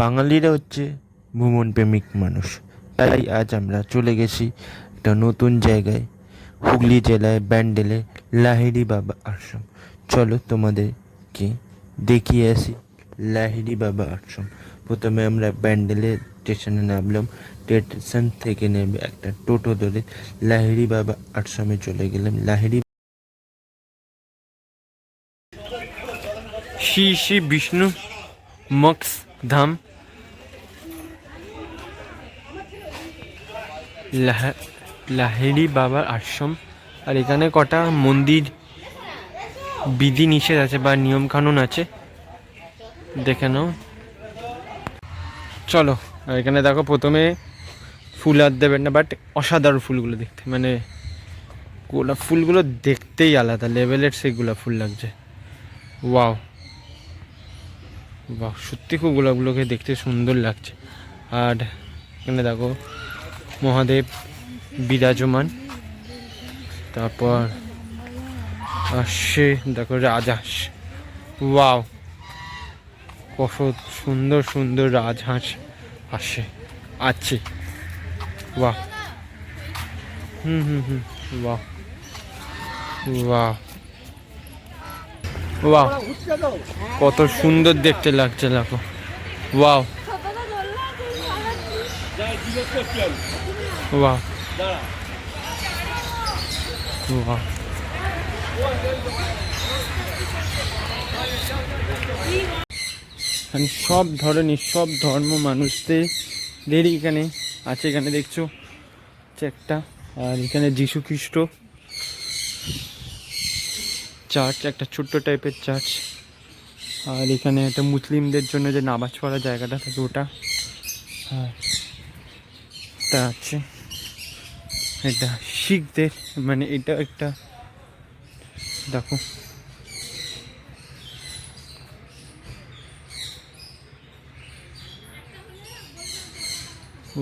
বাঙালিরা হচ্ছে ভ্রমণ প্রেমিক মানুষ। তাই আজ আমরা চলে গেছি একটা নতুন জায়গায়, হুগলি জেলায়, ব্যান্ডেলে, লাহিড়ি বাবা আশ্রম। চলো তোমাদেরকে দেখিয়ে আসি লাহিড়ি বাবা আশ্রম। প্রথমে আমরা ব্যান্ডেলে স্টেশনে নামলাম, স্টেশন থেকে নেমে একটা টোটো ধরে লাহিড়ি বাবা আশ্রমে চলে গেলাম। লাহিড়ি শ্রী শ্রী বিষ্ণু মক্স ধাম। লাহ- লাহিড়ি বাবার আশ্রম। আর এখানে কটা মন্দির বিধি নিষেধ আছে বা নিয়ম কানুন আছে, দেখে নাও। চলো, আর এখানে দেখো প্রথমে ফুল আর দেবেন না বাট অসাধারণ ফুলগুলো দেখতে মানে গোলাপ ফুলগুলো দেখতেই আলাদা, লেভেলের সেই গোলাপ ফুল লাগছে। ওয়াও বাহ, সত্যি খুব গোলাপগুলোকে দেখতে সুন্দর লাগছে। আর এখানে দেখো, মহাদেব বিরাজমান। তারপর আসছে, দেখো, রাজহাঁস। ওয়াও, কত সুন্দর সুন্দর রাজহাঁস আসে, আছে। বাহ। হুম হুম হুম, বাহ। বাহ। বাহ কত সুন্দর দেখতে লাগছে, দেখো। ওয়াও ওয়াও ওয়াও সব ধরনের, সব ধর্ম মানুষদের এখানে আছে। এখানে দেখছ একটা, আর এখানে যিশু খ্রিস্ট চার্চ একটা ছোট্ট টাইপের চার্চ আর এখানে একটা মুসলিমদের জন্য যে নামাজ পড়ার জায়গাটা থাকে ওটা। আর এটা আছে। এটা শিখদের মানে এটা একটা, দেখো।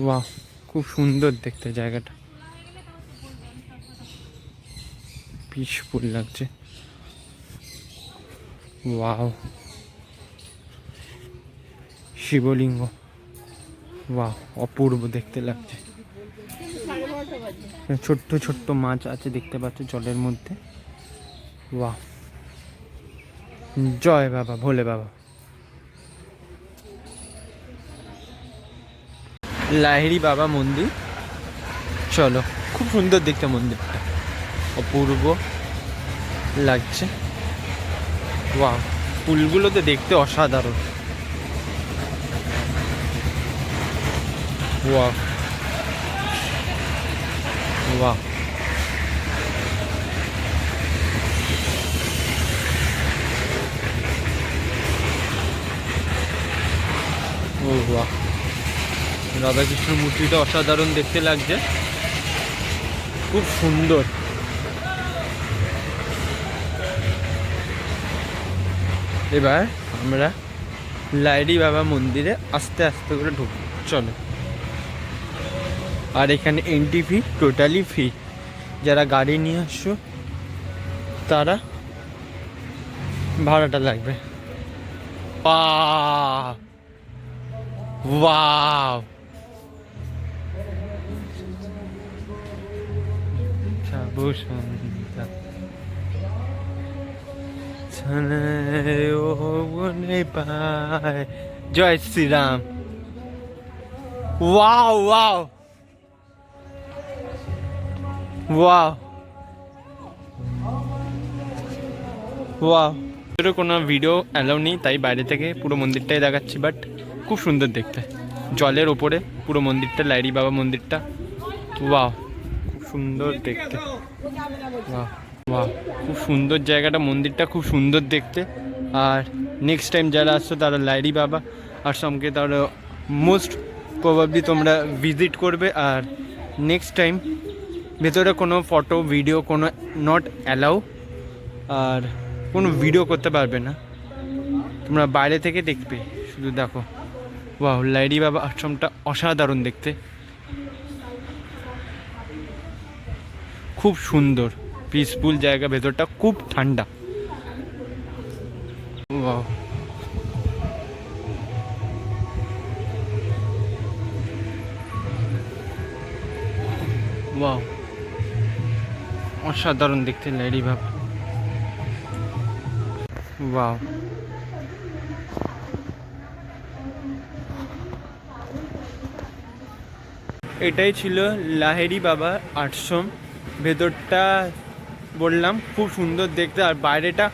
বাহ খুব সুন্দর দেখতে জায়গাটা। পিসফুল লাগছে। ওয়াও শিবলিঙ্গ বাহ অপূর্ব দেখতে লাগছে। ছোট্ট ছোট্ট মাছ আছে দেখতে পাচ্ছ জলের মধ্যে। বাহ জয় বাবা, ভোলে বাবা। লাহিড়ি বাবা মন্দির। চলো, খুব সুন্দর দেখতে মন্দিরটা। অপূর্ব লাগছে। ওয়াও ফুলগুলো তো দেখতে অসাধারণ। বাহ রাধাকৃষ্ণর মূর্তিটা অসাধারণ দেখতে লাগছে। খুব সুন্দর। এবার আমরা লাইডি বাবা মন্দিরে আস্তে আস্তে করে ঢুকবো। চলো। আর এখানে এন্ট্রি ফি টোটালি ফ্রি যারা গাড়ি নিয়ে আসছো, তারা ভাড়াটা লাগবে! Wow! জয় Shri Ram. Wow wow. Wow. Wow. ভিতরে কোনো ভিডিও অ্যালাউ নেই, তাই বাইরে থেকে পুরো মন্দিরটাই দেখাচ্ছি বাট খুব সুন্দর দেখতে। জলের ওপরে পুরো মন্দিরটা লাইরি বাবা মন্দিরটা। ওয়াও, খুব সুন্দর দেখতে। বাহ বাহ খুব সুন্দর জায়গাটা, মন্দিরটা খুব সুন্দর দেখতে। আর নেক্সট টাইম যারা আসছো, তারা লাইরি বাবা আর সঙ্গে তারা মোস্ট প্রবাবলি তোমরা ভিজিট করবে। আর নেক্সট টাইম ভেতরে কোনো ফটো ভিডিও কোনো নট অ্যালাউ আর কোনো ভিডিও করতে পারবে না। তোমরা বাইরে থেকে দেখবে, শুধু দেখো। ওয়াও লাইরি বাবা আশ্রমটা অসাধারণ দেখতে। খুব সুন্দর। পিসফুল জায়গা ভেতরটা খুব ঠান্ডা। অসাধারণ দেখতে লেডি ভাব। ওয়াও এটাই ছিল লাহেরি বাবা আটশ্রম ভেতরটা বললাম, খুব সুন্দর দেখতে, আর বাইরেটা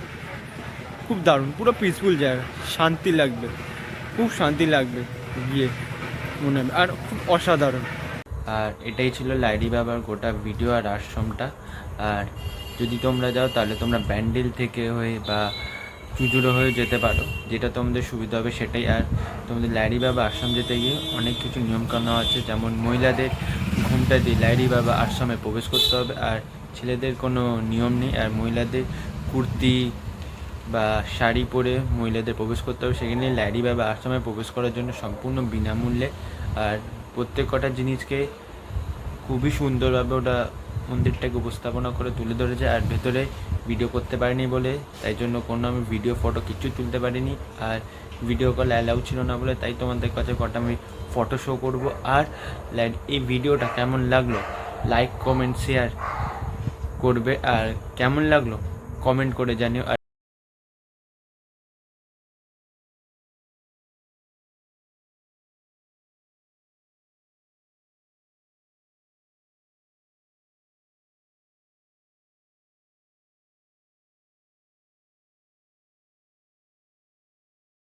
খুব দারুণ, পুরো পিসফুল জায়গা, শান্তি লাগবে, খুব শান্তি লাগবে গিয়ে, মনে হবে, আর খুব অসাধারণ। আর এটাই ছিল লাইডি বাবার গোটা ভিডিও আর আশ্রমটা। আর যদি তোমরা যাও, তাহলে তোমরা ব্যান্ডেল থেকে হয়ে বা চুচুড়ো হয়ে যেতে পারো, যেটা তোমাদের সুবিধা হবে সেটাই। আর তোমাদের লাইডি বাবা আশ্রম যেতে গিয়ে অনেক কিছু নিয়মকানুন আছে, যেমন মহিলাদের ঘুমটা দিয়ে লাইডি বাবা আশ্রমে প্রবেশ করতে হবে। আর ছেলেদের কোনো নিয়ম নেই আর মহিলাদের কুর্তি বা শাড়ি পরে মহিলাদের প্রবেশ করতে হবে। সেখানে ল্যারি বা আশ্রমে প্রবেশ করার জন্য সম্পূর্ণ বিনামূল্যে। আর প্রত্যেক কটা জিনিসকে খুবই সুন্দরভাবে ওটা মন্দিরটাকে উপস্থাপনা করে তুলে ধরেছে আর ভেতরে ভিডিও করতে পারিনি বলে, তাই জন্য কোনো আমি ভিডিও ফটো কিছু তুলতে পারিনি। আর ভিডিও কল অ্যালাউ ছিল না বলে, তাই তোমাদের কাছে কটা আমি ফটো শো করব। আর এই ভিডিওটা কেমন লাগল? লাইক কমেন্ট শেয়ার করবে আর কেমন লাগল? কমেন্ট করে জানিও আর